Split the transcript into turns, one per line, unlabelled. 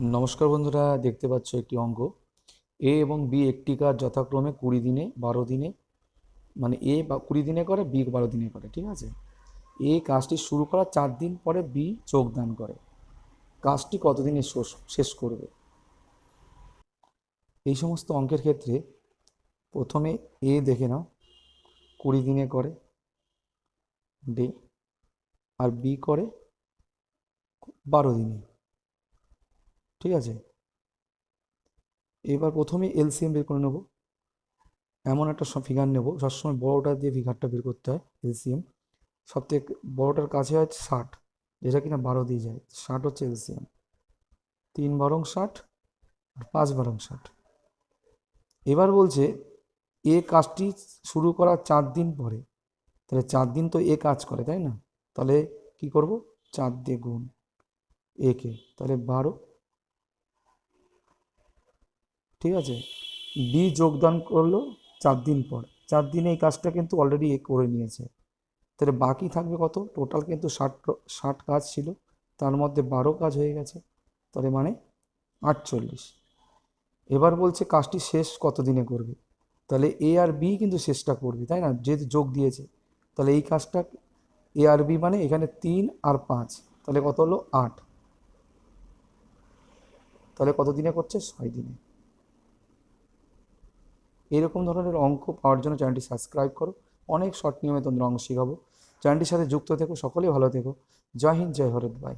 নমস্কার বন্ধুরা, দেখতে পাচ্ছ একটি অঙ্ক। এ এবং বি একটি কাজ যথাক্রমে কুড়ি দিনে, বারো দিনে মানে এ বা কুড়ি দিনে করে, বি বারো দিনে করে, ঠিক আছে? এ কাজটি শুরু করার চার দিন পরে বি যোগদান করে। কাজটি কতদিনে শেষ- শেষ করবে? এই সমস্ত অঙ্কের ক্ষেত্রে প্রথমে এ দেখে নাও, কুড়ি দিনে করে, ডে, আর বি করে বারো দিনে। ঠিক আছে? এবার প্রথমে এলসিএম বের করে নেব। এমন একটা ফিগার নেব, সবসময় বড়োটা দিয়ে ফিগারটা বের করতে হয় এলসিএম সব থেকে বড়োটার কাছে হয় ষাট, যেটা কিনা বারো দিয়ে যায়। ষাট হচ্ছে এলসিএম তিন বারং ষাট, আর পাঁচ বারং ষাট। এবার বলছে, এ কাজটি শুরু করার চার দিন পরে। তাহলে চার দিন তো এ কাজ করে, তাই না? তাহলে কি করব? চার দিয়ে গুণ একে তাহলে বারো ঠিক আছে? বি যোগদান করল চার দিন পর। চার দিনে এই কাজটা কিন্তু অলরেডি এ করে নিয়েছে। তাহলে বাকি থাকবে কত? টোটাল কিন্তু ষাট ষাট কাজ ছিল। তার মধ্যে বারো কাজ হয়ে গেছে। তাহলে মানে আটচল্লিশ। এবার বলছে কাজটি শেষ কত দিনে করবে? তাহলে এ আর বি কিন্তু শেষটা করবে, তাই না? যেহেতু যোগ দিয়েছে। তাহলে এই কাজটা এ আর বি মানে এখানে তিন আর পাঁচ। তাহলে কত হলো? আট। তাহলে কত দিনে করছে? ছয় দিনে। এরকম ধরনের অঙ্ক পাওয়ার জন্য চ্যানেলটি সাবস্ক্রাইব করো। অনেক শর্ট নিয়মে তোমরা অঙ্ক শেখাবো। চ্যানেলটির সাথে যুক্ত থেকো, সকলেই ভালো থেকো। জয় হিন্দ, জয় ভারত বাই